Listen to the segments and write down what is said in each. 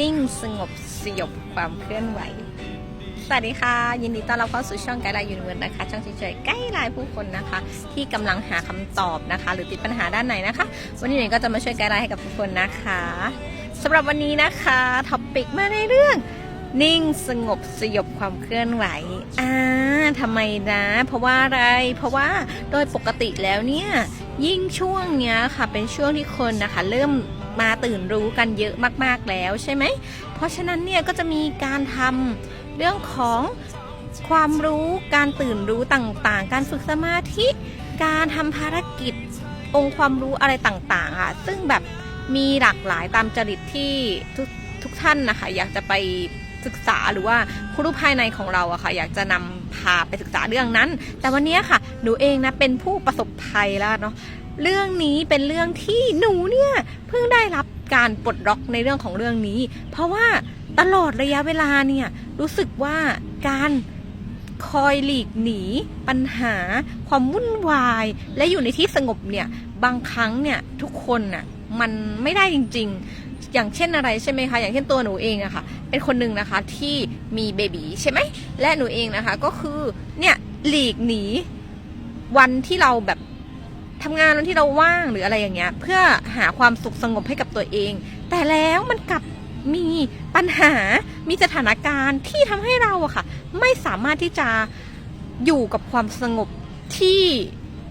นิ่งสงบสยบความเคลื่อนไหว สวัสดีค่ะ ยินดีต้อนรับเข้าสู่ช่องไกด์ไลน์ยูนิเวิร์สนะคะ ช่องเฉยๆใกล้ไลน์ผู้คนนะคะ ที่กำลังหาคำตอบนะคะ หรือติดปัญหาด้านไหนนะคะ วันนี้หนูก็จะมาช่วยไกด์ไลน์ให้กับทุกคนนะคะสำหรับวันนี้นะคะท็อปิกมาในเรื่อง นิ่งสงบสยบความเคลื่อนไหวอ่าทำไมนะ เพราะว่าอะไร เพราะว่าโดยปกติแล้วเนี่ยยิ่งช่วงเนี้ยค่ะเป็นช่วงที่คนนะคะ เริ่ม มาตื่นรู้กันเยอะมากๆแล้วใช่ไหม เพราะฉะนั้นเนี่ยก็จะมีการทำเรื่องของความรู้การตื่นรู้ต่างๆ การฝึกสมาธิการทำภารกิจองค์ความรู้อะไรต่างๆอะซึ่งแบบมีหลากหลายตามจริตที่ทุกทุกท่านนะคะอยากจะไปศึกษาหรือว่าครูรู้ภายในของเราอะค่ะอยากจะนำพาไปศึกษาเรื่องนั้น แต่วันนี้ค่ะหนูเองนะเป็นผู้ประสบภัยแล้วเนาะ เรื่องนี้เป็นเรื่องที่หนูเนี่ยเพิ่งได้รับการปลดล็อกในเรื่องของเรื่องนี้ เพราะว่าตลอดระยะเวลาเนี่ยรู้สึกว่าการคอยหลีกหนี ปัญหา ความวุ่นวาย และอยู่ในที่สงบเนี่ยบางครั้งเนี่ยทุกคนน่ะมันไม่ได้จริง ๆ อย่างเช่นอะไรใช่ไหมคะอย่างเช่นตัวหนูเองอะค่ะเป็นคนหนึ่งนะคะที่มีเบบีใช่ไหมและหนูเองนะคะก็คือเนี่ยหลีกหนี วันที่เราแบบ ทำงานวันที่เราว่างหรืออะไรอย่างเงี้ย เพื่อหาความสุขสงบให้กับตัวเอง แต่แล้วมันกลับมีปัญหา มีสถานการณ์ที่ทำให้เราอะค่ะ ไม่สามารถที่จะอยู่กับความสงบที่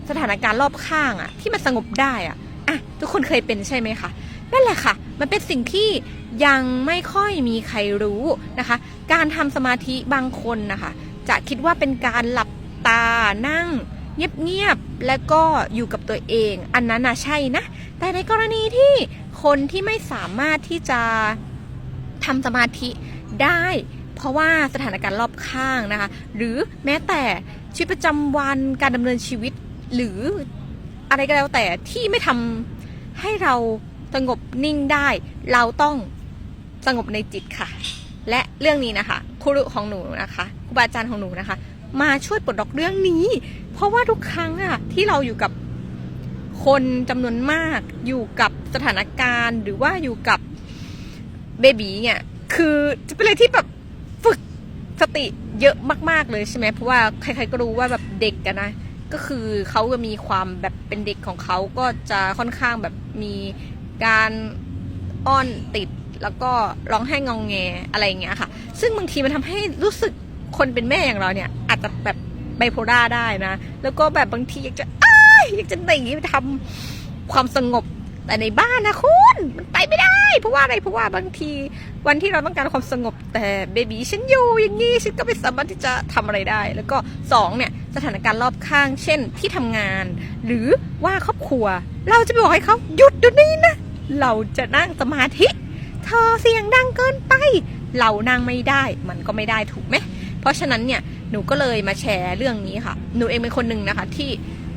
สถานการณ์รอบข้างอะที่มันสงบได้อะอะทุกคนเคยเป็นใช่ไหมคะนั่นแหละค่ะ มันเป็นสิ่งที่ยังไม่ค่อยมีใครรู้นะคะ การทำสมาธิบางคนนะคะ จะคิดว่าเป็นการหลับตานั่ง เงียบๆแล้วก็อยู่กับตัวเอง อันนั้นน่ะใช่นะ แต่ในกรณีที่คนที่ไม่สามารถที่จะทำสมาธิได้ เพราะว่าสถานการณ์รอบข้างนะคะ หรือแม้แต่ชีวิตประจำวันการดำเนินชีวิตหรืออะไรก็แล้วแต่ที่ไม่ทำให้เราสงบนิ่งได้ เราต้องสงบในจิตค่ะ และเรื่องนี้นะคะครูของหนูนะคะครูบาอาจารย์ของหนูนะคะ มาช่วยปลดล็อกเรื่องนี้ เพราะว่าทุกครั้งอะที่เราอยู่กับคนจำนวนมากอยู่กับสถานการณ์หรือว่าอยู่กับเบบีเนี่ยคือจะเป็นอะไรที่แบบฝึกสติเยอะมาก ๆเลยใช่ไหมเพราะว่าใครๆก็รู้ว่าแบบเด็กกันนะก็คือเขาก็มีความแบบเป็นเด็กของเขาก็จะค่อนข้างแบบมีการอ้อนติดแล้วก็ร้องไห้งองแงอะไรอย่างเงี้ยค่ะ ซึ่งบางทีมันทำให้รู้สึก คนเป็นแม่อย่างเราเนี่ย อาจจะแบบไบโพล่าได้นะ แล้วก็แบบบางทีอยากจะอ้ายอยากจะหนีไปทำความสงบแต่ในบ้านนะคุณมันไปไม่ได้ เพราะว่าอะไรเพราะว่าบางทีวันที่เราต้องการความสงบแต่เบบีฉันอยู่อย่างนี้ฉันก็ไม่สามารถที่จะทำอะไรได้ แล้วก็สองเนี่ยสถานการณ์รอบข้าง เช่นที่ทำงาน หรือว่าครอบครัว เราจะไปบอกให้เขาหยุดเดี๋ยวนี้นะเราจะนั่งสมาธิ เธอเสียงดังเกินไป เรานั่งไม่ได้ มันก็ไม่ได้ถูกไหม ราะฉะนั้นเนี่ยหนูก็เลยมาแชร์เรื่องนี้ค่ะ หนูเองเป็นคนหนึ่งนะคะ ที่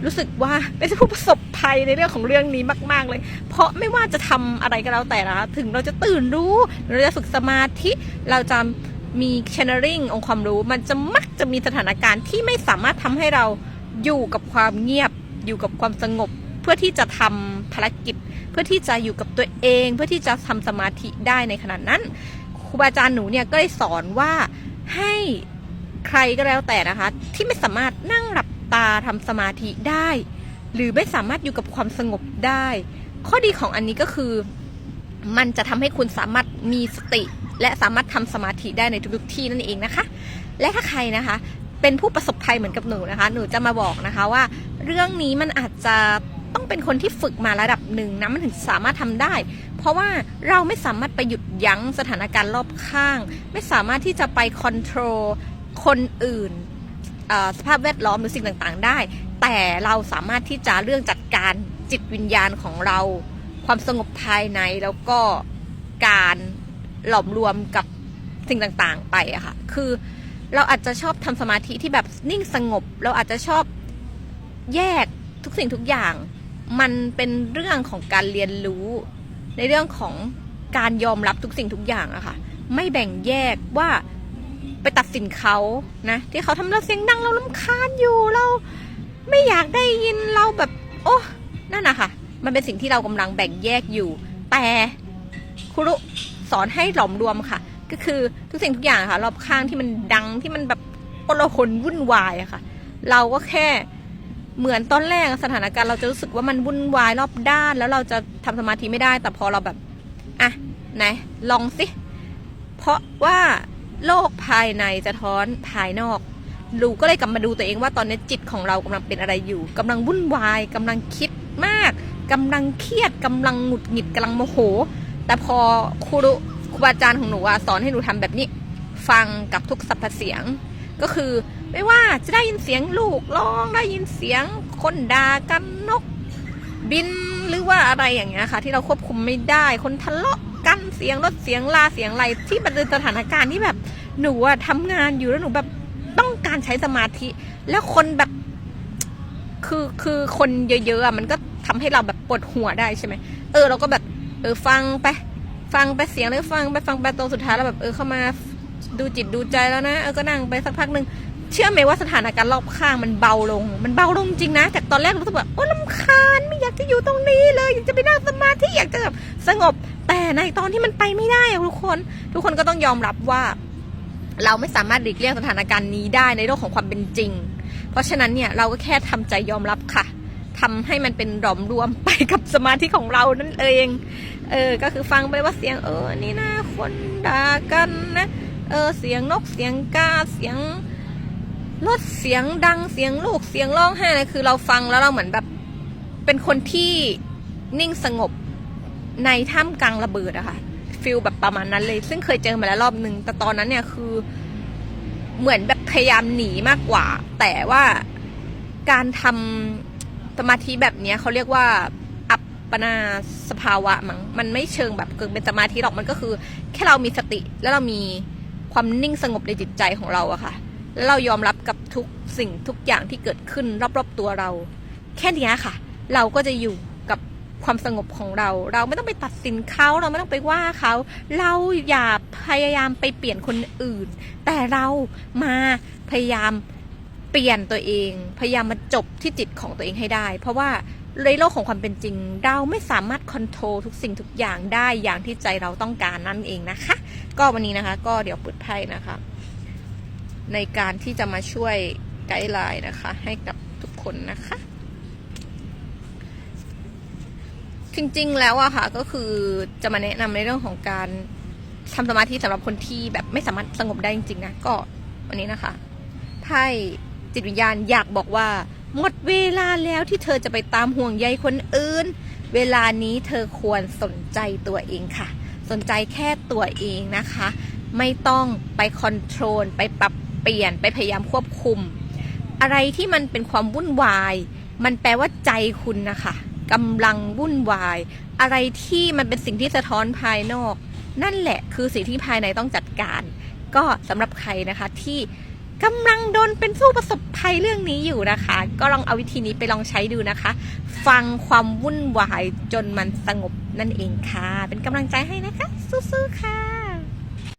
รู้สึกว่าเป็นผู้ประสบภัยในเรื่องของเรื่องนี้มาก ๆ เลย เพราะไม่ว่าจะทำอะไรก็แล้วแต่นะคะถึงเราจะตื่นรู้เราจะฝึกสมาธิเราจะมี channeling องค์ความรู้ มันจะมักจะมีสถานการณ์ที่ไม่สามารถทำให้เราอยู่กับความเงียบ อยู่กับความสงบ เพื่อที่จะทำภารกิจ เพื่อที่จะอยู่กับตัวเอง เพื่อที่จะทำสมาธิได้ในขณะนั้นครูบาอาจารย์หนูเนี่ยก็ได้สอนว่าให้ ใครก็แล้วแต่นะคะ ที่ไม่สามารถนั่งหลับตาทำสมาธิได้ หรือไม่สามารถอยู่กับความสงบได้ ข้อดีของอันนี้ก็คือ มันจะทำให้คุณสามารถมีสติ และสามารถทำสมาธิได้ในทุกๆที่นั่นเองนะคะ และถ้าใครนะคะ เป็นผู้ประสบภัยเหมือนกับหนูนะคะ หนูจะมาบอกนะคะว่า เรื่องนี้มันอาจจะต้องเป็นคนที่ฝึกมาระดับหนึ่งนะมันถึงสามารถทำได้ เพราะว่าเราไม่สามารถไปหยุดยั้งสถานการณ์รอบข้าง ไม่สามารถที่จะไปคอนโทรล คนอื่นสภาพแวดล้อมหรือสิ่งต่างๆได้ แต่เราสามารถที่จะเรื่องจัดการจิตวิญญาณของเรา ความสงบภายในแล้วก็การหลอมรวมกับสิ่งต่างๆไปอะค่ะ คือเราอาจจะชอบทำสมาธิที่แบบนิ่งสงบ เราอาจจะชอบแยกทุกสิ่งทุกอย่าง มันเป็นเรื่องของการเรียนรู้ ในเรื่องของการยอมรับทุกสิ่งทุกอย่างอะค่ะ ไม่แบ่งแยกว่า ไปตัดสินเขานะ ที่เขาทำเราเสียงดังเราลำคาญอยู่เราไม่อยากได้ยินเราแบบ โอ้นั่นนะคะมันเป็นสิ่งที่เรากำลังแบ่งแยกอยู่ แต่ครูสอนให้หลอมรวมค่ะ ก็คือทุกสิ่งทุกอย่างค่ะ รอบข้างที่มันดังที่มันแบบโอลหนวุ่นวายอะค่ะ เราก็แค่เหมือนตอนแรกสถานการณ์เราจะรู้สึกว่ามันวุ่นวายรอบด้าน แล้วเราจะทำสมาธิไม่ได้ แต่พอเราแบบอะไหนลองสิเพราะว่า โลกภายในจะท้อนภายนอกดูก็เลยกลับมาดูตัวเองว่าตอนนี้จิตของเรากำลังเป็นอะไรอยู่กำลังวุ่นวายกำลังคิดมากกำลังเครียดกำลังหงุดหงิดกำลังโมโห แต่พอครูครูบาอาจารย์ของหนูอสอนให้หนูทำแบบนี้ ฟังกับทุกสรรพเสียง ก็คือไม่ว่าจะได้ยินเสียงลูกร้องได้ยินเสียงคนด่ากันนก บินหรือว่าอะไรอย่างเงี้ยค่ะ ที่เราควบคุมไม่ได้คนทะเลาะกันเสียงรถเสียงลาเสียงอะไรที่มันเป็นสถานการณ์ที่แบบ หนูอะทำงานอยู่แล้วหนูแบบต้องการใช้สมาธิ แล้วคนแบบคือคือคนเยอะๆอะมันก็ทำให้เราแบบปวดหัวได้ใช่ไหมเออเราก็แบบเออฟังไป ฟังไปเสียงเลยฟังไปฟังไปตรงสุดท้ายแล้วแบบเออเข้ามาดูจิตดูใจแล้วนะเออก็นั่งไปสักพักหนึ่งเชื่อไหมว่าสถานการณ์รอบข้างมันเบาลง มันเบาลงจริงนะ จากตอนแรกรู้สึกแบบโอ้ลำคาญไม่อยากจะอยู่ตรงนี้เลยอยากจะไปนั่งสมาธิอยากจะแบบสงบ แต่ในตอนที่มันไปไม่ได้อะทุกคน ทุกคนก็ต้องยอมรับว่า เราไม่สามารถหลีกเลี่ยงสถานการณ์นี้ได้ในโลกของความเป็นจริง เพราะฉะนั้นเนี่ยเราก็แค่ทำใจยอมรับค่ะทำให้มันเป็นหลอมรวมไปกับสมาธิของเรานั่นเอง เออ ก็คือฟังไปว่าเสียงเออ นี่นะคนด่ากันนะ เออ เสียงนก เสียงกา เสียงรถ เสียงดัง เสียงลูก เสียงร้องไห้อะคือเราฟังแล้วเราเหมือนแบบ เป็นคนที่นิ่งสงบในท่ามกลางระเบิดอะค่ะ ฟิลแบบประมาณนั้นเลย ซึ่งเคยเจอมาแล้วรอบนึง แต่ตอนนั้นเนี่ยคือ เหมือนแบบพยายามหนีมากกว่า แต่ว่าการทำสมาธิแบบนี้เขาเรียกว่าอัปปนาสภาวะมั้งมันไม่เชิงแบบเกิดเป็นสมาธิหรอกมันก็คือ แค่เรามีสติ แล้วเรามีความนิ่งสงบในจิตใจของเราอะค่ะ แล้วเรายอมรับกับทุกสิ่งทุกอย่างที่เกิดขึ้นรอบๆตัวเรา แค่นี้ค่ะ เราก็จะอยู่ ความสงบของเรา เราไม่ต้องไปตัดสินเขาเราไม่ต้องไปว่าเขาเราอย่าพยายามไปเปลี่ยนคนอื่น แต่เรามาพยายามเปลี่ยนตัวเอง พยายามมาจบที่จิตของตัวเองให้ได้ เพราะว่าในโลกของความเป็นจริง เราไม่สามารถคอนโทรลทุกสิ่งทุกอย่างได้อย่างที่ใจเราต้องการนั่นเองนะคะ ก็วันนี้นะคะ ก็เดี๋ยวเปิดไพ่นะคะ ในการที่จะมาช่วยไกด์ไลน์นะคะ ให้กับทุกคนนะคะ จริงๆ แล้วอะค่ะก็คือจะมาแนะนำในเรื่องของการทำสมาธิสำหรับคนที่แบบไม่สามารถสงบได้จริงๆนะก็วันนี้นะคะไพ่จิตวิญญาณอยากบอกว่า หมดเวลาแล้วที่เธอจะไปตามห่วงใยคนอื่น เวลานี้เธอควรสนใจตัวเองค่ะ สนใจแค่ตัวเองนะคะ ไม่ต้องไปคอนโทรลไปปรับเปลี่ยนไปพยายามควบคุม อะไรที่มันเป็นความวุ่นวาย มันแปลว่าใจคุณนะคะ กำลังวุ่นวาย อะไรที่มันเป็นสิ่งที่สะท้อนภายนอก นั่นแหละคือสิ่งที่ภายในต้องจัดการ ก็สำหรับใครนะคะที่กำลังโดนเป็นผู้ประสบภัยเรื่องนี้อยู่นะคะ ก็ลองเอาวิธีนี้ไปลองใช้ดูนะคะ ฟังความวุ่นวายจนมันสงบนั่นเองค่ะ เป็นกำลังใจให้นะคะ สู้ๆค่ะ